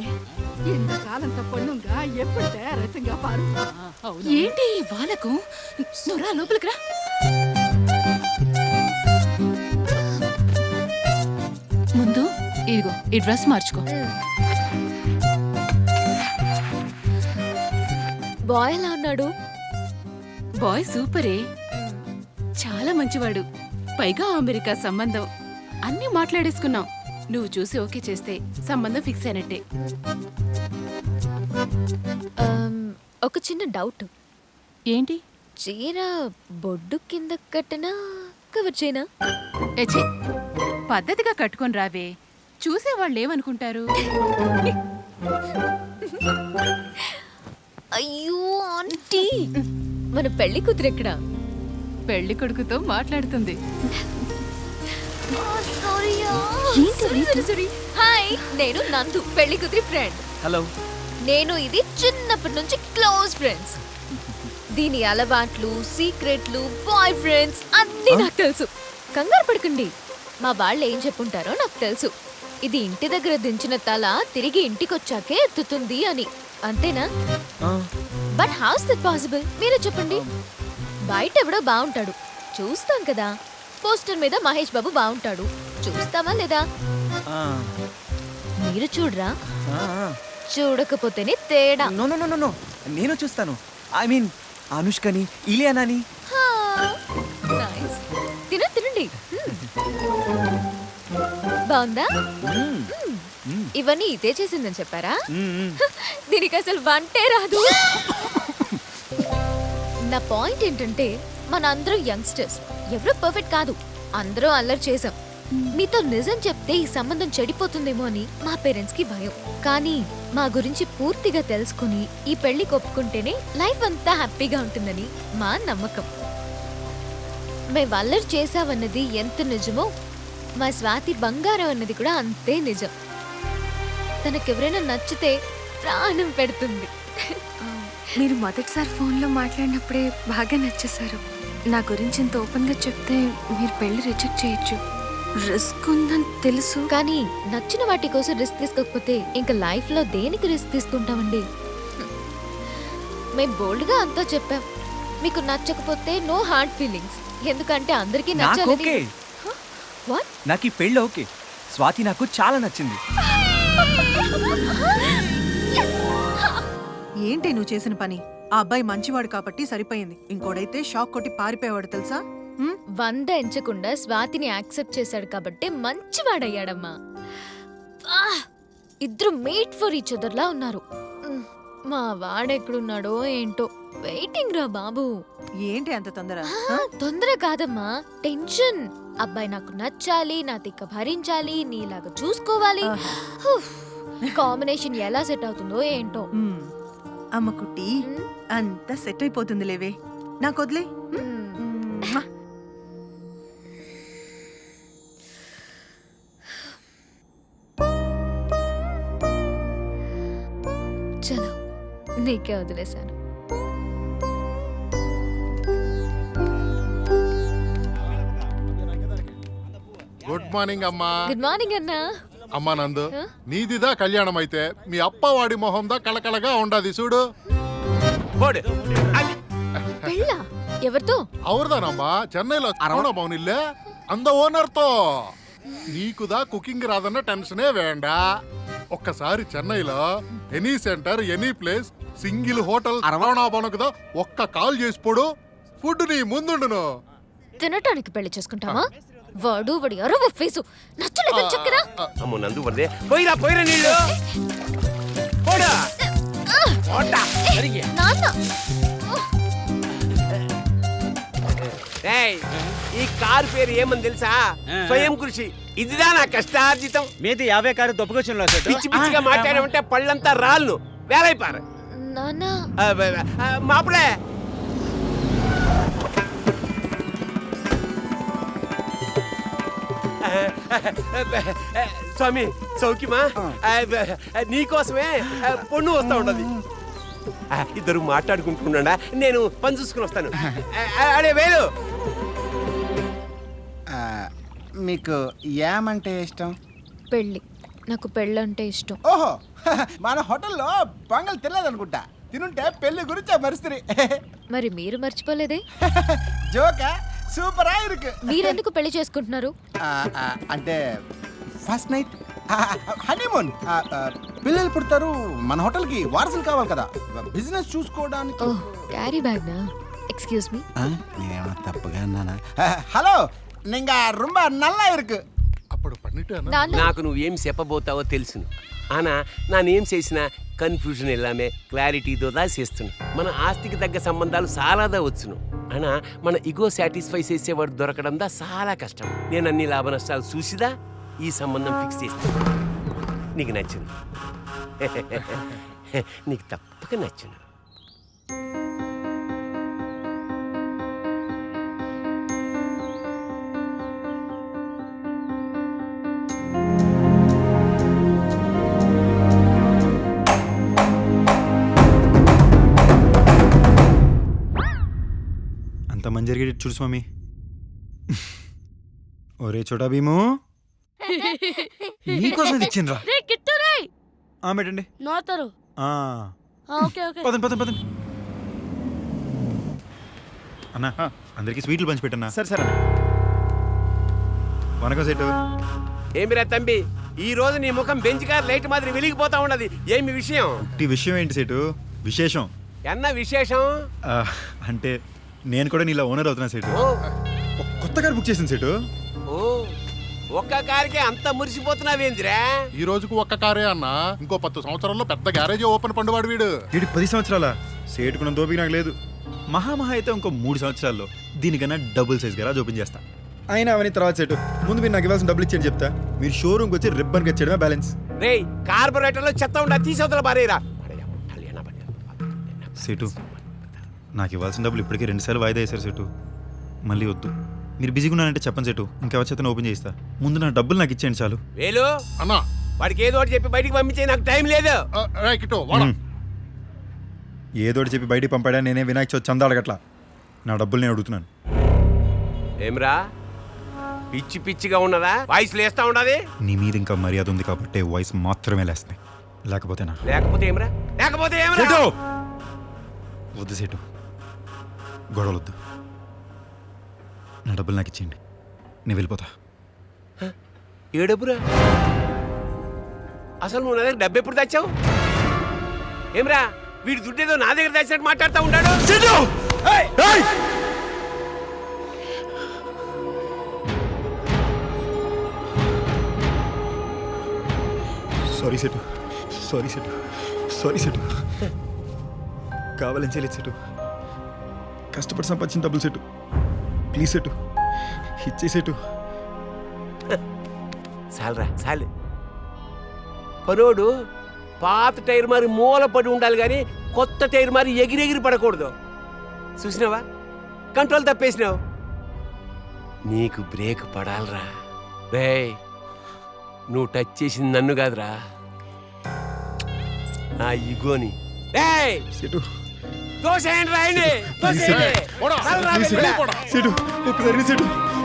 போகுதே இந்த காலத்த பொண்ணுங்க எப்படி ரத்தங்க பாரு ఏంటి ఈ వానకు నువ్వు రా లోపలికి రా ముందు ఇదిగో ఈ డ్రెస్ మార్చుకో బాయ్ ఎలా ఉన్నాడు బాయ్ సూపరే చాలా మంచివాడు పైగా అమెరికా సంబంధం అన్నీ మాట్లాడేసుకున్నాం నువ్వు చూసి ఓకే చేస్తే సంబంధం ఫిక్స్ అయినట్టే. ఒక చిన్న డౌట్. ఏంటి? చీర బొడ్డు కింద కట్టనా కవర్ చేయనా? పద్ధతిగా కట్టుకొని రావే. చూసే వాళ్ళు ఏమనుకుంటారు అయ్యో ఆంటీ! మన పెళ్ళి కూతురు ఎక్కడ పెళ్ళి కొడుకుతో మాట్లాడుతుంది. హాయ్ నేను నందు పెళ్ళి కూతురి ఫ్రెండ్ హలో నేను ఇది చిన్నప్పటి నుంచి క్లోజ్ ఫ్రెండ్స్ దీని అలవాట్లు సీక్రెట్లు బాయ్ ఫ్రెండ్స్ అన్నీ నాకు తెలుసు. కంగారు పడకండి. మా వాళ్ళు ఏం చెప్పుంటారో నాకు తెలుసు. ఇది ఇంటి దగ్గర దించిన తల తిరిగి ఇంటికి వచ్చాకే ఎత్తుతుంది అని. అంతేనా? బట్ హౌస్ దట్ పాసిబుల్ మీరే చెప్పండి. బయట ఎవడో బాగుంటాడు చూస్తాం కదా. పోస్టర్ మీద మహేష్ బాబు బాగుంటాడు. చూస్తామా లేదా? మీరు చూడరా? చూడకపోతేనే తేడా. నో నో నో నో నేను చూస్తాను. ఐ మీన్ అనుష్కని ఇలియానాని. తిన తినండి. బాగుందా. ఇవన్నీ ఇదే చేసిందని చెప్పారా? దీనికి అసలు వంటే రాదు. నా పాయింట్ ఏంటంటే మన అందరూ యంగ్స్టర్స్ ఎవరు పర్ఫెక్ట్ కాదు. అందరూ అల్లరి చేసాం మీతో నిజం చెప్తే ఈ సంబంధం చెడిపోతుందేమో అని మా పేరెంట్స్కి భయం. కానీ మా గురించి పూర్తిగా తెలుసుకుని ఈ పెళ్ళి ఒప్పుకుంటేనే లైఫ్ అంతా హ్యాపీగా ఉంటుందని మా నమ్మకం. మేము అల్లరి చేసావన్నది ఎంత నిజమో మా స్వాతి బంగారం అన్నది కూడా అంతే నిజం. తనకెవరైనా నచ్చితే ప్రాణం పెడుతుంది. మీరు మొదటిసారి ఫోన్లో మాట్లాడినప్పుడే బాగా నచ్చేశారు. నా గురించి ఇంత ఓపెన్గా చెప్తే మీరు పెళ్ళి రిజెక్ట్ చేయొచ్చు. రిస్క్ ఉందని తెలుసు. కానీ నచ్చిన వాటి కోసం రిస్క్ తీసుకోకపోతే ఇంకా లైఫ్లో దేనికి రిస్క్ తీసుకుంటామండి? మేము బోల్డ్గా అంతా చెప్పాం. మీకు నచ్చకపోతే నో హార్డ్ ఫీలింగ్స్ ఎందుకంటే అందరికీ నాకు నచ్చాలని. ఓకే. వాట్ నాకు ఈ పెళ్ళి ఓకే. స్వాతి నాకు చాలా నచ్చింది. ఏంటి నువ్వు చేసిన పని? ఆ అబ్బాయి మంచివాడు కాబట్టి సరిపోయింది. ఇంకోడైతే షాక్ కొట్టి పారిపోయేవాడు తెలుసా? ఉమ్, వంద ఎంచకుండా స్వాతిని యాక్సెప్ట్ చేశాడు కాబట్టి మంచివాడయ్యాడమ్మా. ఆ! ఇద్దరు మేట్ ఫర్ ఈచ్ అదర్లా ఉన్నారు. ఉమ్, మా వాడెక్కడున్నాడో ఏంటో. వెయిటింగ్ రా బాబు. ఏంటి అంత తొందర? ఆ, తొందర కాదమ్మా. టెన్షన్. అబ్బాయి నాకు నచ్చాలి నా తిక్క భరించాలి నీలాగా చూసుకోవాలి. కాంబినేషన్ ఎలా సెట్ అవుతుందో ఏంటో. ఉమ్, అమ్మ కుట్టి అంతా సెట్ అయిపోతుంది లేవే. నాకు వదిలే. చలో నీకే వదిలేశాను. గుడ్ మార్నింగ్ అమ్మా. గుడ్ మార్నింగ్ అన్నా. అమ్మా నందు నీదిదా కళ్యాణం అయితే మీ అప్ప వాడి మొహం దా కళకళగా ఉండదు చూడు. ఎవరితో? అవరుదానమ్మా చెన్నైలో అరవణ భవనిల్లే అంద ఓనర్తో. నీకుదా కుకింగ్ రాదన్న టెన్షనే వేండా. ఒక్కసారి చెన్నైలో any centre any place single hotel అరవణ భవనకుదా ఒక్క కాల్ చేసిపోడు ఫుడ్ నీ ముందుండును. తినటానికి పెళ్ళి చేసుకుంటామా వాడు వాడి అరవ ఫేసు. నచ్చలేదని చెప్పరా అమ్మో నందు వరదే. పోయిరా పోయిరా నీళ్ళు. పోడా పోడా నాన్న. ఏయ్ ఈ కారు పేరు ఏమని తెలుసా? స్వయం కృషి. ఇదిదా నా కష్టార్జితం. మీది యాభై కారు దొప్పకొచ్చిన పిచ్చి పిచ్చిగా మాట్లాడామంటే పళ్ళంతా రాళ్ళు. వేలైపారు. మాపుడే స్వామి సౌఖ్యమా? నీకోసమే పొన్ను వస్తా ఉండదు ఇద్దరు మాట్లాడుకుంటున్నాడా నేను పని చూసుకుని వస్తాను. అడే వేలు. ఆ, మీకు ఏమంటే ఇష్టం? పెళ్ళి నాకు పెళ్ళంటే ఇష్టం. ఓహో మన హోటల్లో పొంగల్ తినలేదనుకుంటా. తినుంటే పెళ్ళి గురించి మరిస్త్రీ మరి మీరు మర్చిపోలేదే? జోక? సూపర్ இருக்கு మీరెందుకు పెళ్ళి చేసుకుంటున్నారు? అంటే ఫస్ట్ నైట్ హనీమూన్ పిల్లలు పుడతారు మన హోటల్కి వారసులు కావాలి కదా. బిజినెస్ చూసుకోవడానికి. క్యారీ బ్యాగ్ నా? ఎక్స్క్యూజ్ మీ నేనేమన్నా తప్పుగా అన్నానా? హలో నింగా రొంబ నల్ల ఇருக்கு అప్పుడు பண்ணிட்டு నాకు నువ్వు ఏం చెప్పబోతావో తెలుసును. ఆనా నానేం చేసినా కన్ఫ్యూజన్ ఇల్లామే క్లారిటీతో దా మన ఆస్తికి తగ్గ సంబంధాలు చాలాదా వచ్చును. అనా మన ఇగో సాటిస్ఫై చేసేవాడు దొరకడం దా చాలా కష్టం. నేను అన్ని లాభ నష్టాలు చూసిదా? ఈ సంబంధం ఫిక్స్ చేస్తా. నీకు నచ్చింది నీకు తప్పక నచ్చింది అంత మంచి జరిగేది చూడు స్వామి. ఒరే చోటా భీము. నీకోసం తెచ్చిండ్రా. ఆ పెట్టండి. నోతరు ఆ, ఓకే ఓకే. పదండి పదండి పదండి. అన్నా అందరికి స్వీట్లు పంచి పెట్టన్నా? సరే సరే వనకం సెట్ ఏమిరా తంబి? ఈ రోజు నీ ముఖం బెంచ్ కార్ లైట్ మాదిరి వెలిగిపోతా ఉన్నది. ఏమి విషయం? ఈ విషయం ఏంటి సెటు విశేషం. ఎన్న విశేషం? ఆ, అంటే నేను కూడా నీలా ఓనర్ అవుతున్నా సెటు. ఓ. ఒక కొత్త కార్ బుక్ చేసింది సెటు. ఓ. ఒక్క కారుకి అంత మురిసిపోతున్నావేందిరా? ఈ రోజుకు ఒక్క కారే అన్న ఇంకో పత్తు సంవత్సరాల్లో పెద్ద గ్యారేజ్ ఓపెన్ పండువాడు వీడు. వీడి పది సంవత్సరాల? సేటుకున్న దోపిక నాకు లేదు. మహామహా అయితే ఇంకో మూడు సంవత్సరాల్లో దీనికన్నా డబుల్ సైజ్ గరాజ్ ఓపెన్ చేస్తా. అయినా అవన్నీ తర్వాత సెట్ ముందు మీరు నాకు ఇవ్వాల్సిన డబ్బులు ఇచ్చేయండి చెప్తా. మీరు షోరూమ్కి వచ్చి రిబ్బన్కి వచ్చేయడమే బ్యాలెన్స్ రేయ్ కార్బొరేటర్లో చెత్త ఉండా తీసవతల బారేరా సెటు నాకు ఇవ్వాల్సిన డబ్బులు ఇప్పటికే రెండుసార్లు వాయిదా వేశారు సెటు మళ్ళీ వద్దు. మీరు బిజీగా ఉన్నారంటే చెప్పండి సెటు ఇంకెవరి చేతను ఓపెన్ చేయిస్తా. ముందు నా డబ్బులు నాకు ఇచ్చేయండి చాలు. వేలు అన్నా. వాడికి ఏదో ఒకటి చెప్పి బయటికి పంపించే నాకు టైం లేదు. మ్మ్. ఏదోటి చెప్పి బయటికి పంపాడా? నేనే వినాయక చవితి చందా అడగట్లా. నా డబ్బులు నేను అడుగుతున్నాను. ఏమ్రా? పిచ్చి పిచ్చిగా ఉన్నదా? వాయిస్ లేస్తా ఉండదు? నీ మీద ఇంకా మర్యాద ఉంది కాబట్టి వాయిస్ మాత్రమే లేస్తాయి లేకపోతే నా లేకపోతే ఏమ్రా? లేకపోతే ఏమ్రా? వద్దు సెటు గొడవలు వద్దు నా డబ్బులు నాకు ఇచ్చేయండి. నేను వెళ్ళిపోతా. ఏ డబ్బురా? అసలు నువ్వు నా దగ్గర డబ్బు ఎప్పుడు తెచ్చావు ఏమ్రా వీడి దుడ్డేదో నా దగ్గర తెచ్చినట్టు మాట్లాడుతూ ఉంటాడు ఏయ్! సారీ సెటు సారీ సెటు సారీ సెటు కావాలని చేయలేదు సెటు కష్టపడి సంపాదించిన డబ్బులు సెటు ప్లీజ్ సెటు ఇచ్చే సెటు చాలరా చాలు పరోడు పాత టైర్ మరి మూల పడి ఉండాలి కానీ కొత్త టైర్ మరి ఎగిరెగిరి పడకూడదు. చూసినావా? కంట్రోల్ తప్పేసినావు. నీకు బ్రేక్ పడాలరా. రేయ్ నువ్వు టచ్ చేసింది నన్ను కాదురా. నా ఇగోని. రేయ్! దోసేయండి రాయండి. సెటు. ఒక్కసారి సెటు.